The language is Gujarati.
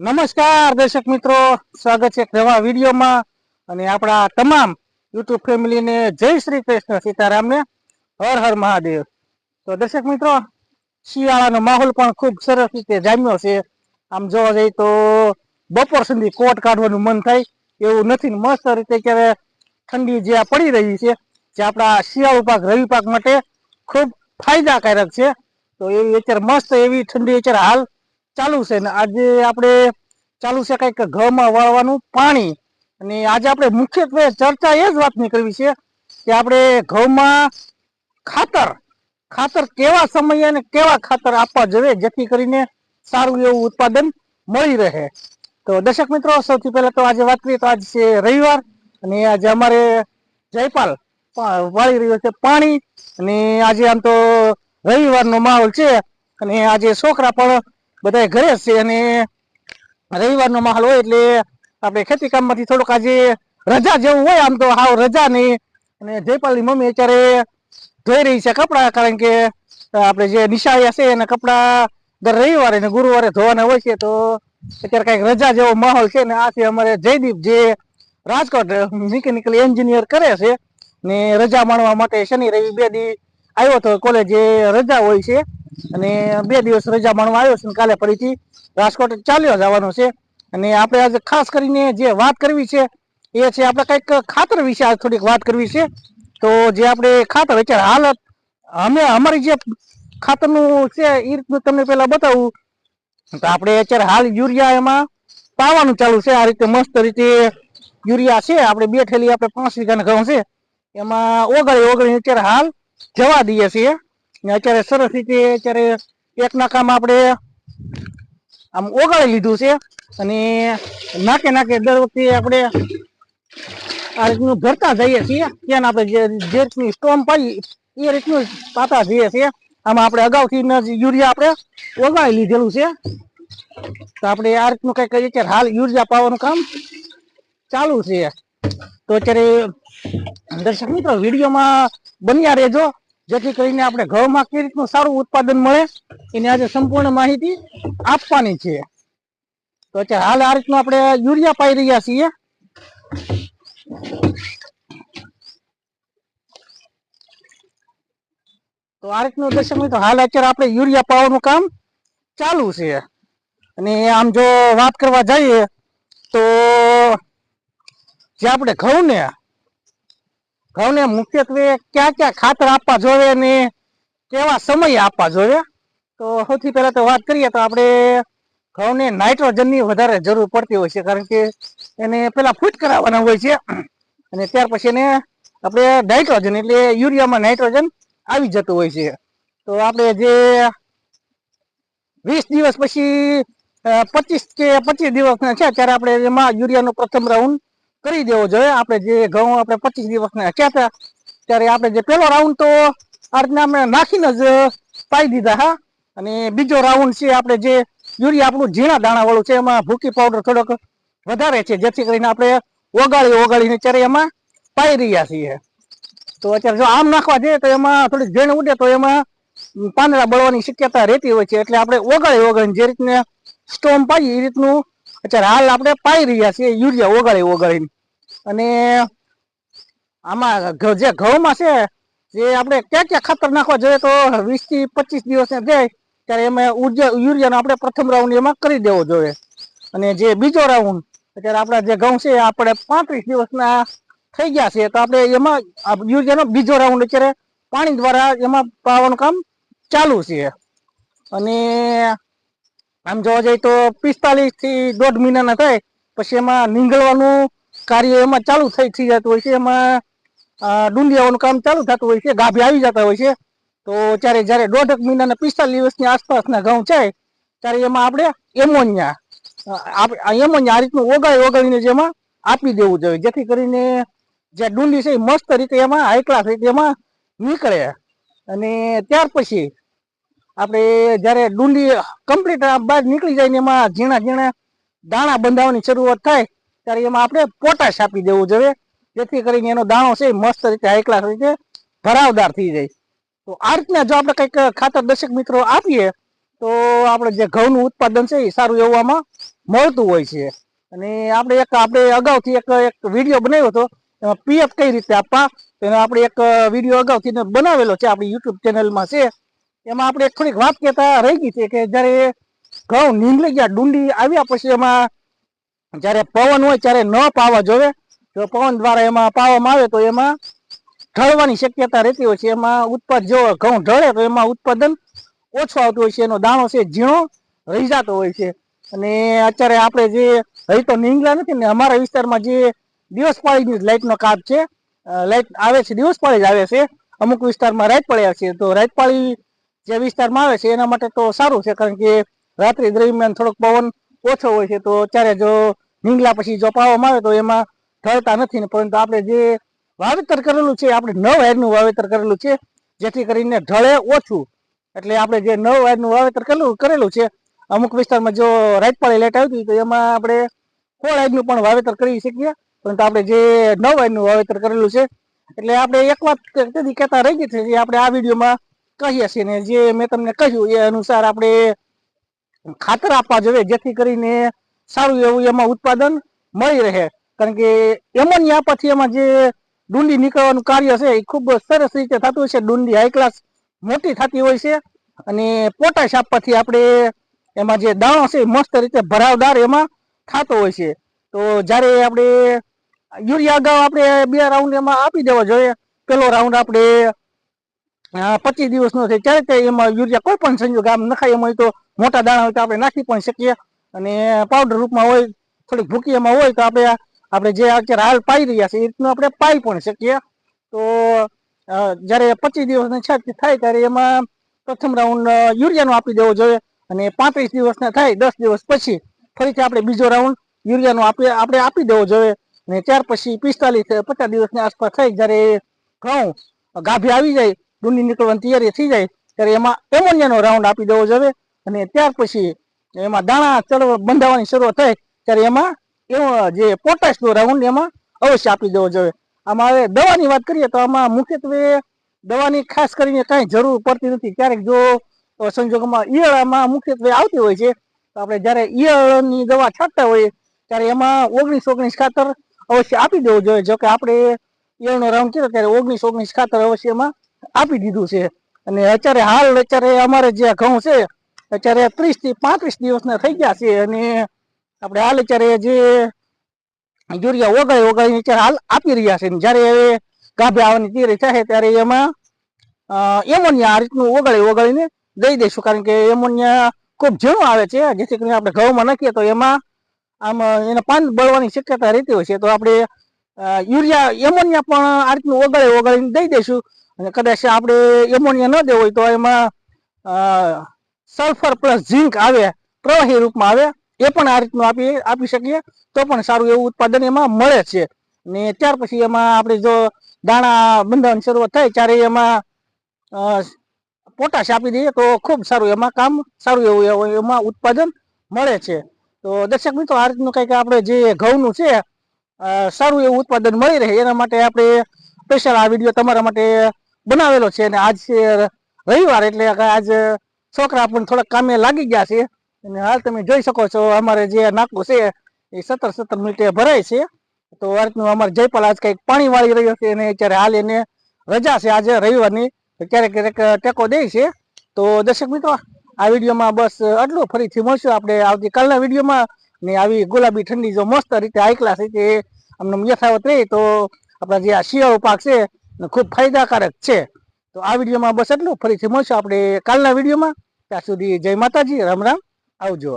નમસ્કાર, દર્શક મિત્રો. સ્વાગત છે એક નવા વિડીયોમાં. અને આપણા તમામ યુટ્યુબ ફેમિલીને જય શ્રી કૃષ્ણ સીતારામને. હર હર મહાદેવ. તો દર્શક મિત્રો, શિયાળાનો માહોલ પણ ખૂબ સરસ રીતે જામ્યો છે. આમ જોવા જઈએ તો બપોર સુધી કોટ કાઢવાનું મન થાય એવું નથી. મસ્ત રીતે અત્યારે ઠંડી જે પડી રહી છે, જે આપણા શિયાળુ પાક, રવિ પાક માટે ખૂબ ફાયદાકારક છે. તો એવી અત્યારે મસ્ત એવી ઠંડી અત્યારે હાલ ચાલુ છે ને આજે આપણે ચાલુ છે કંઈક ઘઉંમાં વાળવાનું પાણી. અને આજે આપણે મુખ્યત્વે ચર્ચા એ જ વાતની કરવી છે કે આપણે ઘઉંમાં ખાતર ખાતર કેવા સમયે અને કેવા ખાતર આપવા જોઈએ જેથી કરીને સારું એવું ઉત્પાદન મળી રહે. તો દર્શક મિત્રો, સૌથી પહેલા તો આજે વાત કરીએ તો આજે છે રવિવાર અને આજે અમારે જયપાલ વાળી રહ્યો છે પાણી. અને આજે આમ તો રવિવારનો માહોલ છે અને આજે છોકરા પણ બધા ઘરે છે અને રવિવારનો માહોલ હોય એટલે આપણે ખેતી કામમાંથી થોડુંક આજે રજા જેવું હોય આમ તો હાવ રજા નહીં. અને જયપાલની મમ્મી અત્યારે ધોઈ રહી છે કપડાં, કારણ કે આપણે જે નિશાળિયા છે એના કપડાં દર રવિવારે ને ગુરુવારે ધોવાના હોય છે, તો અત્યારે કંઈક રજા જેવો માહોલ છે ને આ છે અમારે જયદીપ જે રાજકોટ મિકેનિકલ એન્જિનિયર કરે છે ને રજા માણવા માટે શનિ, રવિ, બે દી આવ્યો તો કોલેજે રજા હોય છે અને બે દિવસ રજા માણવા આવ્યો છે કાલે ફરીથી રાજકોટ ચાલ્યો જવાનો છે. અને આપણે આજે ખાસ કરીને જે વાત કરવી છે એ છે આપણે કંઈક ખાતર વિશે આજે થોડીક વાત કરવી છે. તો જે આપણે ખાતર અત્યારે હાલત, અમે અમારી જે ખાતરનું છે એ રીતનું તમને પહેલાં બતાવું. તો આપણે અત્યારે હાલ યુરિયા એમાં પાવાનું ચાલુ છે. આ રીતે મસ્ત રીતે યુરિયા છે. આપણે બે ઠેલી આપણે પાંચ વીઘાના ઘઉં છે. એમાં ઓગળી ઓગળી અત્યારે હાલ જવા દઈએ છીએ. અત્યારે સરસ રીતે અત્યારે એક નાકામ આપણે આમ ઓગાળી લીધું છે. અને નાકે નાકે દર વખતે આપણે આ રીતનું ભરતા જઈએ છીએ. ત્યાં આપણે જે રીતની સ્ટોમ પાડી, એ રીતનું પાતા જઈએ છીએ. આમાં આપણે અગાઉથી યુરિયા આપણે ઓગાળી લીધેલું છે. તો આપણે આ રીતનું કંઈક અત્યારે હાલ યુરિયા પાવાનું કામ ચાલુ છે. તો અત્યારે દર્શક મિત્રો, વિડીયોમાં બન્યા રહેજો. જેથી કરીને આપણે ઘઉંમાં કઈ રીતનું સારું ઉત્પાદન મળે, એની આજે સંપૂર્ણ માહિતી આપવાની છે. તો અત્યારે હાલ આ રીતનું આપણે યુરિયા પાઈ રહ્યા છીએ. તો આ રીતનું દર્શક મિત્રો, હાલ અત્યારે આપણે યુરિયા પાવાનું કામ ચાલુ છે. અને આમ જો વાત કરવા જઈએ, તો જે આપણે ઘઉં ને ઘઉં ને મુખ્યત્વે ક્યાં ક્યાં ખાતર આપવા જોઈએ ને કેવા સમયે આપવા જોઈએ? તો સૌથી પહેલા તો વાત કરીએ તો આપણે ઘઉંને નાઇટ્રોજનની વધારે જરૂર પડતી હોય છે, કારણ કે એને પેલા ફૂટ કરાવવાના હોય છે અને ત્યાર પછી એને આપણે નાઇટ્રોજન એટલે યુરિયામાં નાઇટ્રોજન આવી જતું હોય છે. તો આપણે જે વીસ દિવસ પછી પચીસ કે પચીસ દિવસના છે ત્યારે આપણે એમાં યુરિયાનો પ્રથમ રાઉન્ડ કરી દેવો જોઈએ. આપણે જે ઘઉં આપણે પચીસ દિવસના ને હતા, ત્યારે આપણે જે પહેલો રાઉન્ડ તો આ રીતના આપણે નાખીને જ પાઈ દીધા, હા. અને બીજો રાઉન્ડ છે આપણે જે યુરિયા આપણું ઝીણા દાણા વાળું છે, એમાં ભૂકી પાવડર થોડોક વધારે છે, જેથી કરીને આપણે ઓગાળી ઓગાળીને ત્યારે એમાં પાઈ રહ્યા છીએ. તો અત્યારે જો આમ નાખવા જઈએ તો એમાં થોડીક ઝીણ ઉડે તો એમાં પાંદડા બળવાની શક્યતા રહેતી હોય છે. એટલે આપણે ઓગાળી ઓગાળીને જે રીતને સ્ટોમ પાઈએ એ રીતનું અત્યારે હાલ આપણે પાઈ રહ્યા છીએ, યુરિયા ઓગાળી ઓગાળીને. અને આમાં જે ઘઉંમાં છે, જે આપણે ક્યાં ક્યાં ખાતર નાખવા જોઈએ તો વીસથી પચીસ દિવસને જાય ત્યારે એમાં ઊર્જા, યુરિયાનો આપણે પ્રથમ રાઉન્ડ એમાં કરી દેવો જોઈએ. અને જે બીજો રાઉન્ડ અત્યારે આપણા જે ઘઉં છે આપણે પાંત્રીસ દિવસના થઈ ગયા છે, તો આપણે એમાં યુરિયાનો બીજો રાઉન્ડ અત્યારે પાણી દ્વારા એમાં પાવાનું કામ ચાલુ છે. અને આમ જોવા જઈએ તો પિસ્તાલીસથી દોઢ મહિનાના થાય, પછી એમાં નીંગળવાનું કાર્ય એમાં ચાલુ થઈ થઈ જતું હોય છે, એમાં ડુંડિયાઓનું કામ ચાલુ થતું હોય છે, ગાભે આવી જતા હોય છે. તો ત્યારે જ્યારે દોઢક મહિનાના પિસ્તાલીસ દિવસની આસપાસના ઘઉં છે ત્યારે એમાં આપણે એમોનિયા એમોનિયા આ રીતનું ઓગાળી, ઓગાળીને જેમાં આપી દેવું જોઈએ. જેથી કરીને જે ડુંડી છે એ મસ્ત રીતે એમાં હાઈ ક્લાસ રીતે એમાં નીકળે. અને ત્યાર પછી આપણે જ્યારે ડુંડી કમ્પ્લીટ બહાર નીકળી જાય ને એમાં ઝીણા ઝીણા દાણા બંધાવવાની શરૂઆત થાય, ત્યારે એમાં આપણે પોટાશ આપી દેવું જોઈએ. જેથી કરીને એનો દાણો છે મસ્ત રીતે હાઈ રીતે ભરાવદાર થઈ જાય. તો આ રીતના જો આપણે કંઈક ખાતર દર્શક મિત્રો આપીએ, તો આપણે જે ઘઉંનું ઉત્પાદન છે એ સારું એવું આમાં મળતું હોય છે. અને આપણે એક, આપણે અગાઉથી એક એક વીડિયો બનાવ્યો હતો, એમાં પીએફ કઈ રીતે આપવા તેનો આપણે એક વીડિયો અગાઉથી બનાવેલો છે, આપણી યુટ્યુબ ચેનલમાં છે. એમાં આપણે થોડીક વાત કહેતા રહી ગઈ છે કે જ્યારે ઘઉં નીંદલી ગયા, ડુંડી આવ્યા પછી એમાં જ્યારે પવન હોય ત્યારે ન પાવા જોવે. જો પવન દ્વારા એમાં પાવામાં આવે તો એમાં ઢળવાની શક્યતા રહેતી હોય છે. એમાં ઉત્પાદ જો ઘઉં ઢળે તો એમાં ઉત્પાદન ઓછું આવતું હોય છે. એનો દાણો છે ઝીણો રહી જતો હોય છે. અને અત્યારે આપણે જે હજી તો નીંગલા નથી ને અમારા વિસ્તારમાં જે દિવસ પાળીની લાઇટનો કાપ છે લાઇટ આવે છે, દિવસ પાળી જ આવે છે. અમુક વિસ્તારમાં રાત પાળી આવે છે. તો રાત પાળી જે વિસ્તારમાં આવે છે, એના માટે તો સારું છે, કારણ કે રાત્રિ દરમિયાન થોડોક પવન ઓછો હોય છે, તો ત્યારે જો નીંગલા પછી જો પાવામાં આવે તો એમાં ઢળતા નથી પરંતુ આપણે જે વાવેતર કરેલું છે, આપણે નવ વાયરનું વાવેતર કરેલું છે, જેથી કરીને ઢળે ઓછું. એટલે આપણે જે નવ વાયરનું વાવેતર કરેલું કરેલું છે, અમુક વિસ્તારમાં જો રાતપાળી લેટ આવતી તો એમાં આપણે કોળનું પણ વાવેતર કરી શકીએ, પરંતુ આપણે જે નવ વાયરનું વાવેતર કરેલું છે, એટલે આપણે એક વાત કહેતા રહી ગઈ છે કે આપણે આ વિડીયોમાં કહીએ છીએ ને, જે મેં તમને કહ્યું એ અનુસાર આપણે ખાતર આપવા જોઈએ, જેથી કરીને સારું એવું એમાં ઉત્પાદન મળી રહે. કારણ કે એમોનિયા આપવાથી એમાં જે ડુંડી નીકળવાનું કાર્ય છે, એ ખૂબ સરસ રીતે થતું હોય છે. ડુંડી હાઈ ક્લાસ મોટી થતી હોય છે અને પોટાશ આપવાથી આપણે એમાં જે દાણો છે મસ્ત રીતે ભરાવદાર એમાં થતો હોય છે. તો જ્યારે આપણે યુરિયા અગાઉ આપણે બે રાઉન્ડ એમાં આપી દેવા જોઈએ, પેલો રાઉન્ડ આપણે પચીસ દિવસનો છે. ત્યારે તે એમાં યુરિયા કોઈ પણ સંજોગ આમ નખાય, એમાં તો મોટા દાણા હોય તો આપણે નાખી પણ શકીએ. અને પાવડર રૂપમાં હોય, થોડીક ભૂકી એમાં હોય તો આપણે આપણે જે અત્યારે હાલ પાઈ રહ્યા છે, એ રીતનું આપણે પાઈ પણ શકીએ. તો જ્યારે પચીસ દિવસની છાત થાય ત્યારે એમાં પ્રથમ રાઉન્ડ યુરિયાનો આપી દેવો જોઈએ. અને પાંત્રીસ દિવસના થાય, દસ દિવસ પછી ફરીથી આપણે બીજો રાઉન્ડ યુરિયાનો આપી, આપણે આપી દેવો જોઈએ. અને ત્યાર પછી પિસ્તાલીસ, પચાસ દિવસની આસપાસ થઈ જ્યારે ઘઉં ગાભી આવી જાય ડુંડી નીકળવાની તૈયારી થઈ જાય, ત્યારે એમાં એમોનિયાનો રાઉન્ડ આપી દેવો જોઈએ અને ત્યાર પછી એમાં દાણા ચડવા બંધાવવાની શરૂઆત થાય, ત્યારે એમાં એવો જે પોટાશનો રાઉન્ડ એમાં અવશ્ય આપી દેવો જોઈએ. આમાં હવે દવાની વાત કરીએ તો આમાં મુખ્યત્વે દવાની ખાસ કરીને કાંઈ જરૂર પડતી નથી. ક્યારેક જો સંજોગોમાં ઈયળમાં મુખ્યત્વે આવતી હોય છે, તો આપણે જ્યારે ઈયળની દવા છાંટતા હોઈએ, ત્યારે એમાં ઓગણીસ ઓગણીસ ખાતર અવશ્ય આપી દેવું જોઈએ. જો કે આપણે ઈયળનો રાઉન્ડ કર્યો, ત્યારે ઓગણીસ ઓગણીસ ખાતર અવશ્ય એમાં આપી દીધું છે. અને અત્યારે હાલ, અત્યારે અમારે જે ઘઉં છે, અત્યારે ત્રીસથી પાંત્રીસ દિવસના થઈ ગયા છે. અને આપણે હાલ અત્યારે જે યુરિયા ઓગાળી અત્યારે હાલ આપી રહ્યા છે. જ્યારે ગાભે આવવાની તૈયારી થાય ત્યારે એમાં એમોનિયા આ રીતનું ઓગાળી, ઓગાળીને દઈ દઈશું. કારણ કે એમોનિયા ખૂબ ઝીણું આવે છે. જેથી કરીને આપણે ઘઉંમાં નાખીએ તો એમાં આમ, એના પાન બળવાની શક્યતા રહેતી હોય છે. તો આપણે યુરિયા, એમોનિયા પણ આ રીતનું ઓગાળી, ઓગાળીને દઈ દઈશું. અને કદાચ આપણે એમોનિયા ન દેવો હોય તો એમાં સલ્ફર પ્લસ ઝીંક આવે, પ્રવાહી રૂપમાં આવે, એ પણ આ રીતનું આપી આપી શકીએ, તો પણ સારું એવું ઉત્પાદન એમાં મળે છે. ને ત્યાર પછી એમાં આપણે જો દાણા બંધાવાની શરૂઆત થાય ત્યારે એમાં પોટાશ આપી દઈએ તો ખૂબ સારું એમાં કામ, સારું એવું એમાં ઉત્પાદન મળે છે. તો દર્શક મિત્રો, આ રીતનું કંઈક આપણે જે ઘઉંનું છે સારું એવું ઉત્પાદન મળી રહે એના માટે આપણે સ્પેશિયલ આ વીડિયો તમારા માટે બનાવેલો છે અને આજ રવિવાર એટલે આજ છોકરા પણ થોડાક કામે લાગી ગયા છે. અને હાલ તમે જોઈ શકો છો અમારે જે નાકું છે એ સત્તર સત્તર મિનિટે ભરાય છે. તો આ રીતનું અમારે જયપાલ આજ કંઈક પાણી વાળી રહ્યો છે અને અત્યારે હાલ એને રજા છે આજે રવિવારની. ક્યારેક ક્યારેક ટેકો દે છે. તો દર્શક મિત્રો, આ વિડીયોમાં બસ આટલું. ફરીથી મળશું આપણે આવતીકાલના વિડીયોમાં. ને આવી ગુલાબી ઠંડી જો મસ્ત રીતે આઈકલા છે કે અમને યથાવત રહે તો આપણા જે આ શિયાળો પાક છે ને ખૂબ ફાયદાકારક છે. તો આ વિડીયોમાં બસ એટલું. ફરીથી મળશું આપણે કાલના વિડીયોમાં. ત્યાં સુધી જય માતાજી. રામ રામ. આવજો